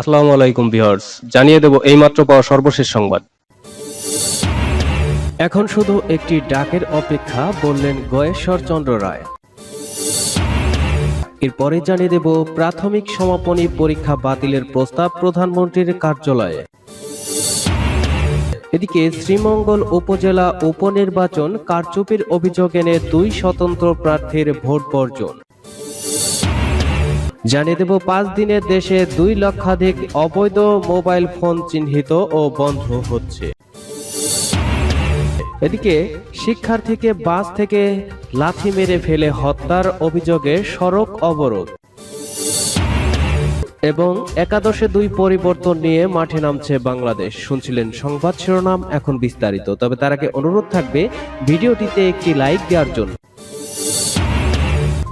আসসালামু আলাইকুম ভিউয়ার্স, জানিয়ে দেব এইমাত্র পাওয়া সর্বশেষ সংবাদ। এখন শুধু একটি ডাকের অপেক্ষা, বললেন গয়েশ্বর চন্দ্র রায়। এরপরে জানিয়ে দেব প্রাথমিক সমাপনী পরীক্ষা বাতিলের প্রস্তাব প্রধানমন্ত্রীর কার্যালয়ে। এদিকে শ্রীমঙ্গল উপজেলা উপনির্বাচন কারচুপির অভিযোগ এনে দুই স্বতন্ত্র প্রার্থীর ভোট বর্জন। জানিয়ে দেব, পাঁচ দিনের দেশে দুই লক্ষাধিক অবৈধ মোবাইল ফোন চিহ্নিত ও বন্ধ হচ্ছে। এদিকে শিক্ষার্থীকে বাস থেকে লাথি মেরে ফেলে হত্যার অভিযোগে সড়ক অবরোধ। এবং একাদশে দুই পরিবর্তন নিয়ে মাঠে নামছে বাংলাদেশ। শুনছিলেন সংবাদ শিরোনাম, এখন বিস্তারিত। তবে তার আগে অনুরোধ থাকবে, ভিডিওটিতে একটি লাইক দেওয়ার জন্য।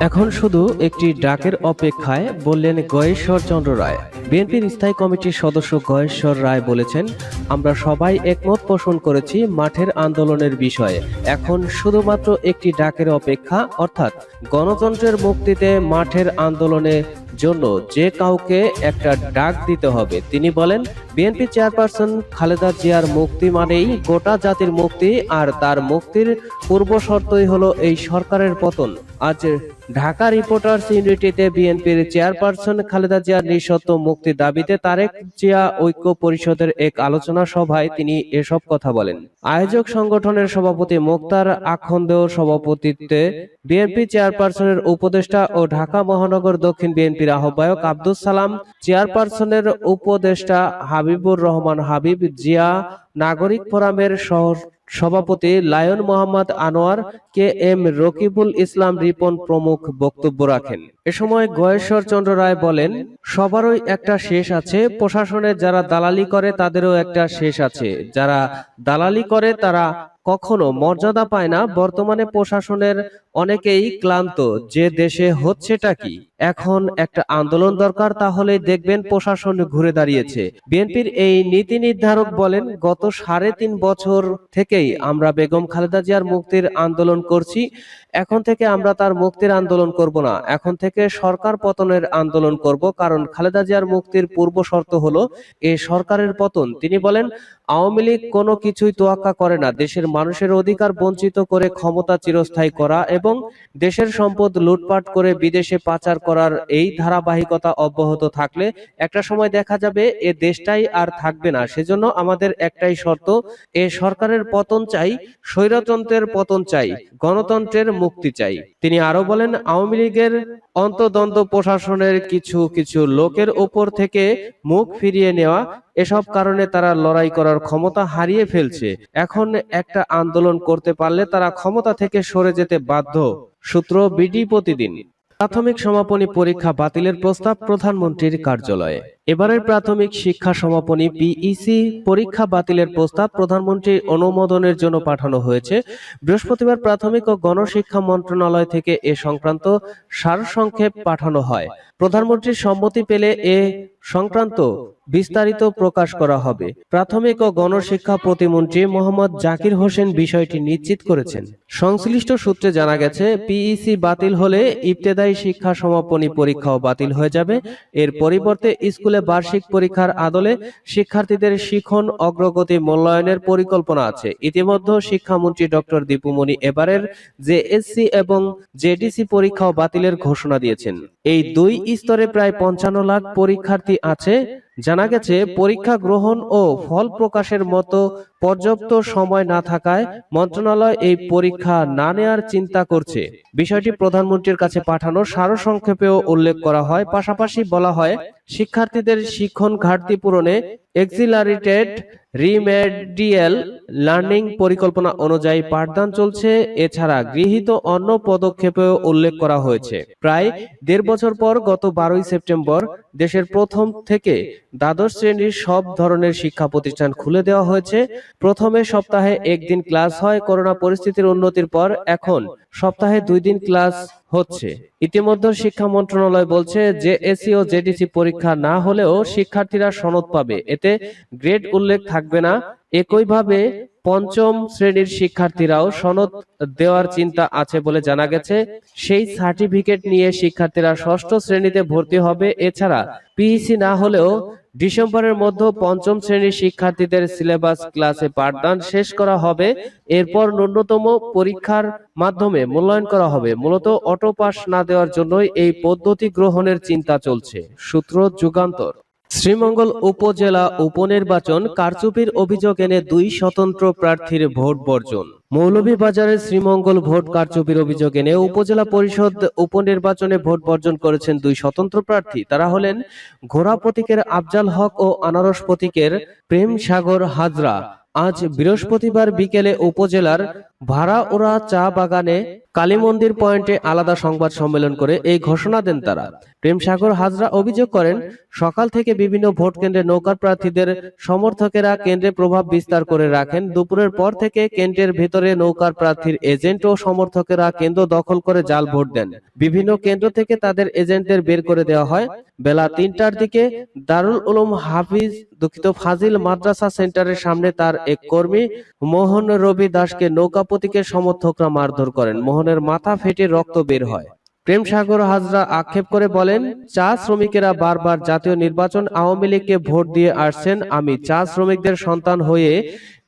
এখন শুধু একটি ডাকের অপেক্ষায় বললেন গয়েশ্বর চন্দ্র রায়। বিএনপির স্থায়ী কমিটির সদস্য গয়েশ্বর রায় বলেছেন, আমরা সবাই একমত পোষণ করেছি মাঠের আন্দোলনের বিষয়ে। এখন শুধুমাত্র একটি ডাকের অপেক্ষা, অর্থাৎ গণতন্ত্রের মুক্তিতে মাঠের আন্দোলনে জন্য যে কাউকে একটা ডাক দিতে হবে। তিনি বলেন, বিএনপি চেয়ারপারসন খালেদা জিয়ার মুক্তি মানেই গোটা জাতির মুক্তি, আর তার মুক্তির পূর্ব শর্তই হলো এই সরকারের পতন। আজ ঢাকা রিপোর্টার্স ইউনিটিতে বিএনপির চেয়ারপারসন খালেদা জিয়ার নিঃশর্ত মুক্তির দাবিতে তারেক জিয়া ঐক্য পরিষদের এক আলোচনা সভায় তিনি এসব কথা বলেন। আয়োজক সংগঠনের সভাপতি মোক্তার আখন্দেও সভাপতিত্বে বিএনপি চেয়ারপারসনের উপদেষ্টা ও ঢাকা মহানগর দক্ষিণ বিএনপির আহ্বায়ক আব্দুল সালাম, চেয়ারপারসনের উপদেষ্টা হাবিবুর রহমান হাবিব জিয়া, নাগরিক ফোরামের সহ সভাপতি Lion Mohammad Anwar K M Rakibul Islam Ripon প্রমুখ বক্তব্য রাখেন। এ সময় গয়েশ্বর চন্দ্র রায় বলেন, সবারই একটা শেষ আছে প্রশাসনের যারা দালালি করে তাদেরও একটা শেষ আছে। যারা দালালি করে তারা কখনো মর্যাদা পায় না। বর্তমানে প্রশাসনের অনেকেই ক্লান্ত। যে দেশে হচ্ছেটা কি? এখন একটা আন্দোলন দরকার তাহলে দেখবেন প্রশাসন ঘুরে দাঁড়িয়েছে। বিএনপির এই নীতি নির্ধারক বলেন গত সাড়ে তিন বছর থেকেই আমরা বেগম খালেদা জিয়ার মুক্তির আন্দোলন করছি এখন থেকে আমরা তার মুক্তির আন্দোলন করব না। এখন থেকে সরকার পতনের আন্দোলন করব কারণ খালেদা জিয়ার মুক্তির পূর্ব শর্ত হলো এ সরকারের পতন। তিনি বলেন আওয়ামী লীগ কোনো কিছুই তোয়াক্কা করে না। দেশের মানুষের অধিকার বঞ্চিত করে ক্ষমতা চিরস্থায়ী করা এবং দেশের সম্পদ লুটপাট করে বিদেশে পাচার করার এই ধারাবাহিকতা অব্যাহত থাকলে একটা সময় দেখা যাবে এ দেশটাই আর থাকবে না। সেজন্য আমাদের একটাই শর্ত, এ সরকারের পতন চাই, স্বৈরতন্ত্রের পতন চাই, গণতন্ত্রের মুক্তি চাই। তিনি আরও বলেন, আওয়ামী লীগের অন্তদ্বন্দ্ব প্রশাসনের কিছু কিছু লোকের ওপর থেকে মুখ ফিরিয়ে নেওয়া, এসব কারণে তারা লড়াই করার ক্ষমতা হারিয়ে ফেলছে। এখন একটা আন্দোলন করতে পারলে তারা ক্ষমতা থেকে সরে যেতে বাধ্য। সূত্র বিডি প্রতিদিন। প্রাথমিক সমাপনী পরীক্ষা বাতিলের প্রস্তাব প্রধানমন্ত্রীর কার্যালয়ে। এবারের প্রাথমিক শিক্ষা সমাপনী পিইসি পরীক্ষা বাতিলের প্রস্তাব প্রধানমন্ত্রীর অনুমোদনের জন্য পাঠানো হয়েছে। বৃহস্পতিবার প্রাথমিক ও গণশিক্ষা মন্ত্রণালয় থেকে এ সংক্রান্ত সারসংক্ষেপ পাঠানো হয়। প্রধানমন্ত্রীর সম্মতি পেলে এ সংক্রান্ত বিস্তারিত প্রকাশ করা হবে। প্রাথমিক ও গণশিক্ষা প্রতিমন্ত্রী মোহাম্মদ জাকির হোসেন বিষয়টি নিশ্চিত করেছেন। সংশ্লিষ্ট সূত্রে জানা গেছে পিইসি বাতিল হলে ইবতেদায়ী শিক্ষা সমাপনী পরীক্ষাও বাতিল হয়ে যাবে। এর পরিবর্তে স্কুলে বার্ষিক পরীক্ষার আদলে শিক্ষার্থীদের শিখন, অগ্রগতি মূল্যায়নের পরিকল্পনা আছে। ইতিমধ্যে শিক্ষামন্ত্রী ডক্টর দীপুমণি এবারের জেএসসি এবং জেডিসি পরীক্ষাও বাতিলের ঘোষণা দিয়েছেন। এই দুই স্তরে প্রায় পঞ্চান্ন লাখ পরীক্ষার্থী আছে জানা গেছে পরীক্ষা গ্রহণ ও ফল প্রকাশের মতো পর্যাপ্ত সময় না থাকায় মন্ত্রণালয় এই পরীক্ষা না নেওয়ার চিন্তা করছে। বিষয়টি প্রধানমন্ত্রীর কাছে পাঠানো সারসংক্ষেপেও উল্লেখ করা হয়। পাশাপাশি বলা হয় শিক্ষার্থীদের শিক্ষণ ঘাটতি পূরণে এক্সিলারেটেড রিমেডিয়াল লার্নিং পরিকল্পনা অনুযায়ী পাঠদান চলছে। এছাড়া গৃহীত অন্য পদক্ষেপেও উল্লেখ করা হয়েছে। প্রায় দেড় বছর পর গত বারোই সেপ্টেম্বর দেশের প্রথম থেকে দ্বাদশ শ্রেণির সব ধরনের শিক্ষা প্রতিষ্ঠান খুলে দেওয়া হয়েছে। প্রথমে সপ্তাহে একদিন ক্লাস হয়, করোনা পরিস্থিতির উন্নতির পর এখন সপ্তাহে দুই দিন ক্লাস হচ্ছে। ইতিমধ্যে শিক্ষা মন্ত্রণালয় বলছে যে এসি ও জেডিসি পরীক্ষা না হলেও শিক্ষার্থীরা সনদ পাবে। এতে গ্রেড উল্লেখ থাকবে না। একইভাবে পঞ্চম শ্রেণির শিক্ষার্থীরাও সনদ দেওয়ার চিন্তা আছে বলে জানা গেছে। সেই সার্টিফিকেট নিয়ে শিক্ষার্থীরা ষষ্ঠ শ্রেণীতে ভর্তি হবে। এছাড়া পিইসি না হলেও ডিসেম্বরের মধ্যে পঞ্চম শ্রেণির শিক্ষার্থীদের সিলেবাস ক্লাসে পাঠদান শেষ করা হবে। এরপর ন্যূনতম পরীক্ষার মাধ্যমে মূল্যায়ন করা হবে। মূলত অটো পাস না দেওয়ার জন্যই এই পদ্ধতি গ্রহণের চিন্তা চলছে। সূত্র যুগান্তর। শ্রীমঙ্গল উপজেলা উপনির্বাচন কারচুপির অভিযোগ এনে দুই স্বতন্ত্র প্রার্থীর ভোট বর্জন। মৌলভীবাজারের শ্রীমঙ্গল ভোট কারচুপির অভিযোগ এনে উপজেলা পরিষদ উপনির্বাচনে ভোট বর্জন করেছেন দুই স্বতন্ত্র প্রার্থী। তারা হলেন ঘোড়া প্রতীকের আফজাল হক ও আনারস প্রতীকের প্রেম সাগর হাজরা। আজ বৃহস্পতিবার বিকেলে উপজেলার ভাড়াওড়া চা বাগানে কালী মন্দির পয়েন্টে আলাদা সংবাদ সম্মেলন করে এই ঘোষণা দেন তারা। প্রেমসাগর হাজরা অভিযোগ করেন, সকাল থেকে বিভিন্ন ভোট কেন্দ্রে নৌকার প্রার্থীদের সমর্থকেরা কেন্দ্রে প্রভাব বিস্তার করে রাখেন। দুপুরের পর থেকে কেন্দ্রের ভেতরে নৌকার প্রার্থীর এজেন্ট ও সমর্থকেরা কেন্দ্র দখল করে জাল ভোট দেন। বিভিন্ন কেন্দ্র থেকে তাদের এজেন্টদের বের করে দেওয়া হয়। বেলা তিনটার দিকে দারুল উলুম হাফিজ, দুঃখিত ফাজিল মাদ্রাসা সেন্টারের সামনে তার এক কর্মী মোহন রবি দাসকে নৌকা প্রতীকের সমর্থকরা মারধর করেন। মোহনের মাথা ফেটে রক্ত বের হয়। প্রেম সাগর হাজরা আক্ষেপ করে বলেন, চা শ্রমিকেরা বারবার জাতীয় নির্বাচন আওয়ামী লীগকে ভোট দিয়ে আসছেন। আমি চা শ্রমিকদের সন্তান হয়ে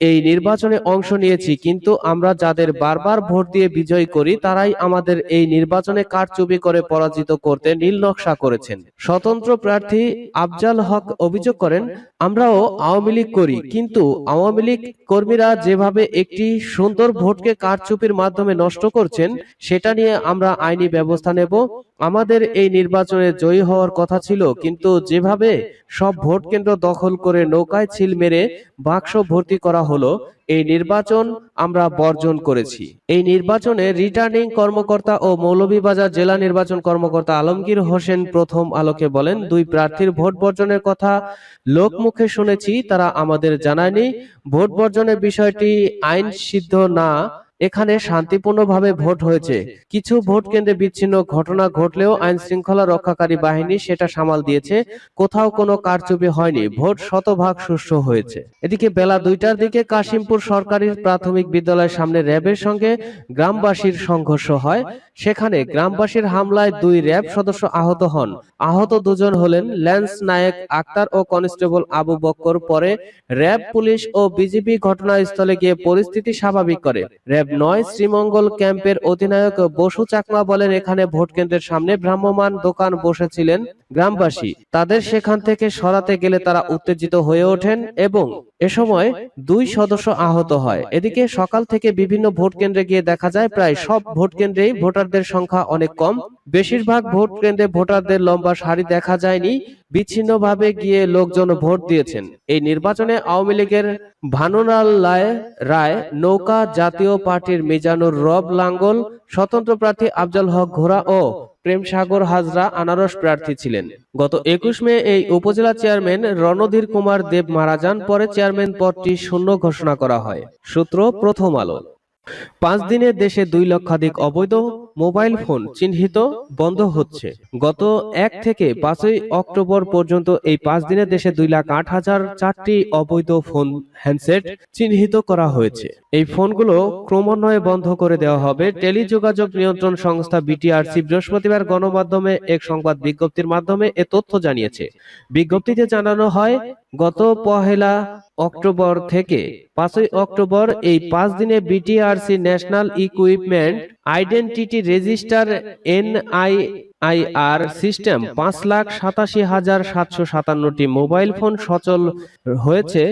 এই নির্বাচনে অংশ নিয়েছি, কিন্তু আমরা যাদের বারবার ভোট দিয়ে বিজয় করি, তারাই আমাদের এই নির্বাচনে কারচুপি করে পরাজিত করতে নীল নকশা করেছেন। স্বতন্ত্র প্রার্থী আফজাল হক অভিযোগ করেন, আমরাও আওয়ামী লীগ করি, কিন্তু আওয়ামী লীগ কর্মীরা যেভাবে একটি সুন্দর ভোটকে কারচুপির মাধ্যমে নষ্ট করছেন, সেটা নিয়ে আমরা আইনি ব্যবস্থা নেব। আমাদের এই নির্বাচনে জয়ী হওয়ার কথা ছিল, কিন্তু যেভাবে সব ভোট কেন্দ্র দখল করে নৌকায় ছিল মেরে বাক্স ভর্তি করা হলো, এই নির্বাচন আমরা বর্জন করেছি। এই নির্বাচনে রিটার্নিং কর্মকর্তা ও মৌলভীবাজার জেলা নির্বাচন কর্মকর্তা আলমগীর হোসেন প্রথম আলোকে বলেন, দুই প্রার্থীর ভোট বর্জনের কথা লোকমুখে শুনেছি, তারা আমাদের জানায়নি। ভোট বর্জনের বিষয়টি আইন সিদ্ধ না এখানে শান্তিপূর্ণভাবে ভোট হয়েছে। কিছু ভোট কেন্দ্রে বিচ্ছিন্ন ঘটনা ঘটলেও আইন শৃঙ্খলা রক্ষাকারী বাহিনী সেটা সামাল দিয়েছে। কোথাও কোনো কারচুপি হয়নি। ভোট শতভাগ সুষ্ঠু হয়েছে। এদিকে বেলা দুইটার দিকে কাশিমপুর সরকারি প্রাথমিক বিদ্যালয়ের সামনে র্যাবের সঙ্গে গ্রামবাসীর সংঘর্ষ হয়। সেখানে গ্রামবাসীর হামলায় দুই র্যাব সদস্য আহত হন। আহত দুজন হলেন ল্যান্স নায়ক আক্তার ও কনস্টেবল আবু বক্কর পরে র্যাব পুলিশ ও বিজিবি ঘটনাস্থলে গিয়ে পরিস্থিতি স্বাভাবিক করে র্যাব নয় শ্রীমঙ্গল ক্যাম্পের অধিনায়ক বসু চাকমা বলেন, এখানে ভোট কেন্দ্রের সামনে ভ্রাম্যমান দোকান বসেছিলেন গ্রামবাসী। তাদের সেখান থেকে সরাতে গেলে তারা উত্তেজিত হয়ে ওঠেন এবং এ সময় দুই সদস্য আহত হয়। এদিকে সকাল থেকে বিভিন্ন ভোট কেন্দ্রে গিয়ে দেখা যায়, প্রায় সব ভোট কেন্দ্রেই ভোটারদের সংখ্যা অনেক কম। বেশিরভাগ ভোট কেন্দ্রে ভোটারদের লম্বা সারি দেখা যায়নি। বিচ্ছিন্নভাবে গিয়ে লোকজন ভোট দিয়েছেন। এই নির্বাচনে আওয়ামী লীগের ভানুলাল রায় রায় নৌকা জাতীয় পার্টির মিজানুর রব লাঙ্গল, স্বতন্ত্র প্রার্থী আফজাল হক ঘোড়া ও প্রেম সাগর হাজরা আনারস প্রার্থী ছিলেন। গত একুশ মে এই উপজেলা চেয়ারম্যান রণধীর কুমার দেব মারা যান, পরে চেয়ারম্যান পদটি শূন্য ঘোষণা করা হয়। সূত্র প্রথম আলো। পাঁচ দিনে দেশে দুই লক্ষাধিক অবৈধ মোবাইল ফোন চিহ্নিত বন্ধ হচ্ছে। গত এক থেকে পাঁচই অক্টোবর পর্যন্ত এই পাঁচ দিনে দেশে দুই লাখ আট হাজার চারটি অবৈধ ফোন হ্যান্ডসেট চিহ্নিত করা হয়েছে। এই ফোনগুলো ক্রমান্বয়ে বন্ধ করে দেওয়া হবে। টেলিযোগাযোগ নিয়ন্ত্রণ সংস্থা বিটিআরসি বৃহস্পতিবার গণমাধ্যমে এক সংবাদ বিজ্ঞপ্তির মাধ্যমে এ তথ্য জানিয়েছে। বিজ্ঞপ্তিতে জানানো হয় গত পহেলা অক্টোবর থেকে পাঁচই অক্টোবর এই পাঁচ দিনে BTRC national equipment identity register NI IR system পাঁচ লাখ সাতাশি হাজার সাতশো সাতান্নটি মোবাইল ফোন সচল হয়েছে।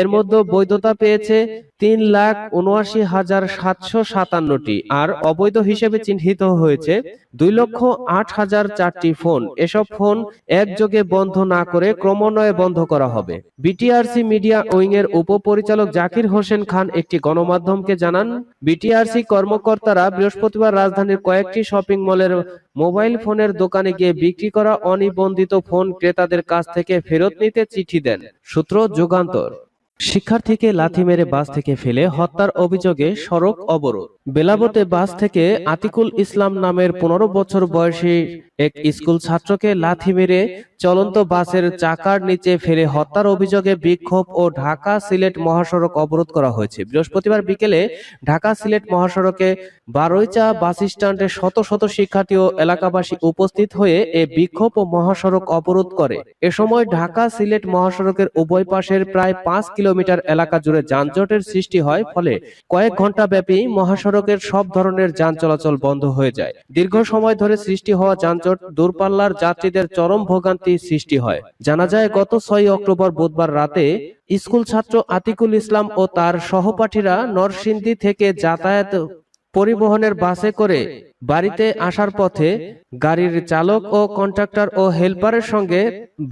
এর মধ্যে বৈধতা পেয়েছে তিন লাখ উনআশি হাজার সাতশো সাতান্নটি আর অবৈধ হিসেবে চিহ্নিত হয়েছে দুই লক্ষ আট হাজার চারটি ফোন এসব ফোন একযোগে বন্ধ না করে ক্রমান্বয়ে বন্ধ করা হবে। বিটিআরসি মিডিয়া উইং এর উপপরিচালক জাকির হোসেন খান একটি গণমাধ্যমকে জানান বিটিআরসি কর্মকর্তারা বৃহস্পতিবার রাজধানীর কয়েকটি শপিং মলের মোবাইল ফোনের দোকানে গিয়ে বিক্রি করা অনিবন্ধিত ফোন ক্রেতাদের কাছ থেকে ফেরত নিতে চিঠি দেন। সূত্র যুগান্তর। শিক্ষার্থীকে লাথি মেরে বাস থেকে ফেলে হত্যার অভিযোগে সড়ক অবরোধ। বেলাবতে বাস থেকে আতিকুল ইসলাম নামের পনেরো বছর বয়সী এক স্কুল ছাত্রকে লাথি মেরে চলন্ত বাসের চাকার নিচে ফেলে হত্যার অভিযোগে বিক্ষোভ ও ঢাকা সিলেট মহাসড়ক অবরোধ করা হয়েছে। বৃহস্পতিবার বিকেলে ঢাকা সিলেট মহাসড়কে বারৈচা বাস স্ট্যান্ডে শত শত শিক্ষার্থী ও এলাকাবাসী উপস্থিত হয়ে এ বিক্ষোভ ও মহাসড়ক অবরোধ করে। এ সময় ঢাকা সিলেট মহাসড়কের উভয় পাশের প্রায় পাঁচ কিলোমিটার এলাকা জুড়ে যানজটের সৃষ্টি হয় ফলে কয়েক ঘণ্টা ব্যাপী মহাসড়কের সব ধরনের যান চলাচল বন্ধ হয়ে যায়। দীর্ঘ সময় ধরে সৃষ্টি হওয়া যানজট দূরপাল্লার যাত্রীদের চরম ভোগান্তি সৃষ্টি হয়। জানা যায়, গত ছয় অক্টোবর বুধবার রাতে স্কুল ছাত্র আতিকুল ইসলাম ও তার সহপাঠীরা নরসিংদী থেকে যাতায়াত পরিবহনের বাসে করে বাড়িতে আসার পথে গাড়ির চালক ও কন্ট্রাক্টর ও হেল্পারের সঙ্গে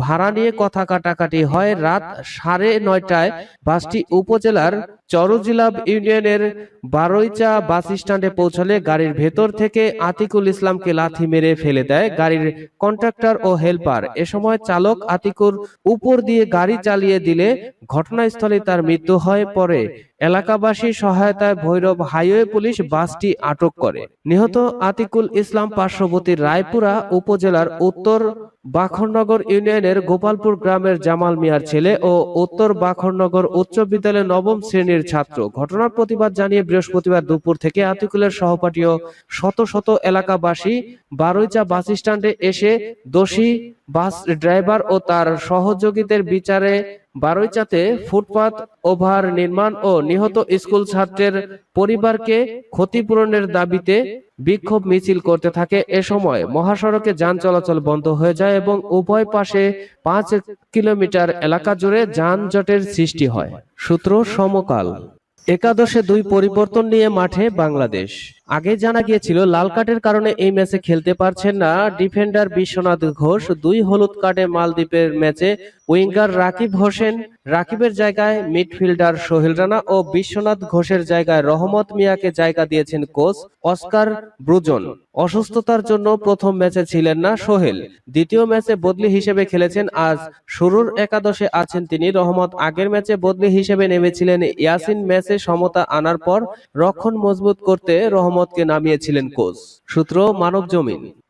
ভাড়া নিয়ে কথা কাটাকাটি হয় রাত সাড়ে নয়টায় বাসটি উপজেলার চরজিলাব ইউনিয়নের বারৈচা বাস স্ট্যান্ডে পৌঁছলে গাড়ির ভেতর থেকে আতিকুল ইসলামকে লাথি মেরে ফেলে দেয় গাড়ির কন্ট্রাক্টর ও হেল্পার এ সময় চালক আতিকুর উপর দিয়ে গাড়ি চালিয়ে দিলে ঘটনাস্থলে তার মৃত্যু হয় পরে। এলাকাবাসীর সহায়তায় ভৈরব হাইওয়ে পুলিশ বাসটি আটক করে। নিহত আতিকুল ইসলাম পার্শ্ববর্তী রায়পুরা উপজেলার উত্তর বাখরনগর ইউনিয়নের গোপালপুর গ্রামের জামাল মিয়ার ছেলে ও উত্তর বাখরনগর উচ্চ বিদ্যালয়ের নবম শ্রেণির ছাত্র। ঘটনার প্রতিবাদ জানিয়ে বৃহস্পতিবার দুপুর থেকে আতিকুলের সহপাঠী ও শত শত এলাকাবাসী বারৈচা বাস স্ট্যান্ডে এসে দোষী বাস ড্রাইভার ও তার সহযোগীদের বিচারে বারৈচাতে ফুটপাত, ওভার নির্মাণ ও নিহত স্কুল ছাত্রের পরিবারকে ক্ষতিপূরণের দাবিতে বিক্ষোভ মিছিল করতে থাকে। এ সময় মহাসড়কে যান চলাচল বন্ধ হয়ে যায় এবং উভয় পাশে পাঁচ কিলোমিটার এলাকা জুড়ে যানজটের সৃষ্টি হয়। সূত্র সমকাল। একাদশে দুই পরিবর্তন নিয়ে মাঠে বাংলাদেশ। আগে জানা গিয়েছিল, লাল কার্ডের কারণে এই ম্যাচে খেলতে পারছেন না ডিফেন্ডার বিশ্বনাথ ঘোষ। দুই হলুদ কার্ডে মালদ্বীপের ম্যাচে উইঙ্গার রাকিব হোসেন, রাকিবের জায়গায় মিডফিল্ডার সোহেল রানা ও বিশ্বনাথ ঘোষের জায়গায় রহমত মিয়াকে জায়গা দিয়েছেন কোচ অস্কার ব্রুজন। অসুস্থতার জন্য প্রথম ম্যাচে ছিলেন না সোহেল। দ্বিতীয় ম্যাচে বদলি হিসেবে খেলেছেন আজ। শুরুর একাদশে আছেন তিনি রহমত। আগের ম্যাচে বদলি হিসেবে নেমেছিলেন ইয়াসিন ম্যাচে সমতা আনার পর রক্ষণ মজবুত করতে রহমতকে নামিয়েছিলেন কোচ। সূত্র মানব জমিন